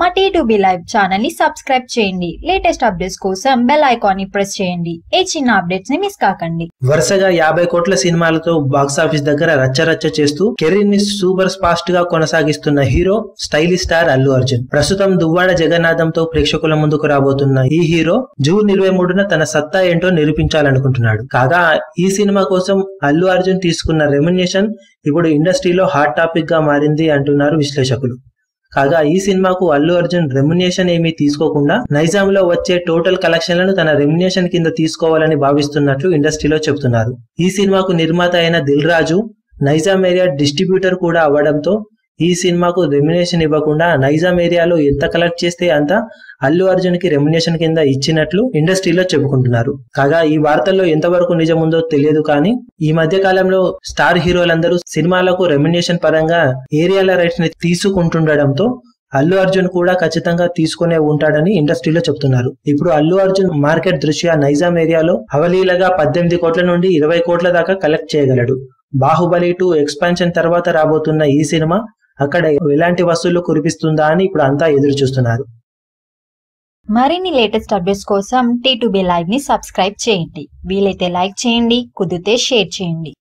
మా T two B live ఛానల్ని subscribe చేయండి. లేటెస్ట్ అప్డేట్స్ కోసం బెల్ ఐకాన్ని ప్రెస్ చేయండి. ఏ చిన్న అప్డేట్స్ని మిస్ కాకండి. వరుసగా యాభై కోట్ల సినిమాలతో బాక్స్ ఆఫీస్ దగ్గర రచ్చరచ్చ చేస్తూ కెరీర్ని సూపర్ ఫాస్ట్గా కొనసాగిస్తున్న hero stylish star Allu Arjun. ప్రస్తుతం దువ్వాడ జగన్నాథంతో ప్రేక్షకుల ముందుకు రాబోతున్న ఈ హీరో జూన్ ఇరవై మూడున తన సత్తా ఏంటో నిరూపించాలనుకుంటున్నాడు. కాగా ఈ సినిమా కోసం అల్లు అర్జున్ తీసుకున్న రెమ్యునేషన్ ఇప్పుడు ఇండస్ట్రీలో హాట్ టాపిక్గా మారింది అంటున్నారు విశ్లేషకులు. కాగా ఈ సినిమాకు అల్లు అర్జున్ రెమ్యునేషన్ ఏమీ తీసుకోకుండా నైజాం లో వచ్చే టోటల్ కలెక్షన్లను తన రెమ్యునేషన్ కింద తీసుకోవాలని భావిస్తున్నట్లు ఇండస్ట్రీలో చెబుతున్నారు. ఈ సినిమాకు నిర్మాత అయిన దిల్ రాజు నైజాం ఏరియా డిస్ట్రిబ్యూటర్ కూడా అవ్వడంతో ఈ సినిమాకు రెమ్యునేషన్ ఇవ్వకుండా నైజాం ఏరియాలో ఎంత కలెక్ట్ చేస్తే అంత అల్లు అర్జున్కి రెమ్యునేషన్ కింద ఇచ్చినట్లు ఇండస్ట్రీలో చెప్పుకుంటున్నారు. కాగా ఈ వార్తల్లో ఎంతవరకు నిజముందో తెలియదు కానీ ఈ మధ్య కాలంలో స్టార్ హీరోలందరూ సినిమాలకు రెమ్యునేషన్ పరంగా ఏరియాల రైట్స్ని తీసుకుంటుండడంతో అల్లు అర్జున్ కూడా ఖచ్చితంగా తీసుకునే ఉంటాడని ఇండస్ట్రీలో చెప్తున్నారు. ఇప్పుడు అల్లు అర్జున్ మార్కెట్ దృష్ట్యా నైజాం ఏరియాలో అవలీలగా పద్దెనిమిది కోట్ల నుండి ఇరవై కోట్ల దాకా కలెక్ట్ చేయగలడు. బాహుబలి టూ ఎక్స్పాన్షన్ తర్వాత రాబోతున్న ఈ సినిమా అక్కడ ఎలాంటి వస్తువులు కురిపిస్తుందా అని ఇప్పుడు అంతా ఎదురు చూస్తున్నారు. మరిన్ని లేటెస్ట్ అప్డేట్స్ కోసం టీ టు బి లైవ్ని సబ్స్క్రైబ్ చేయండి. వీలైతే లైక్ చేయండి కుదిరితే షేర్ చేయండి.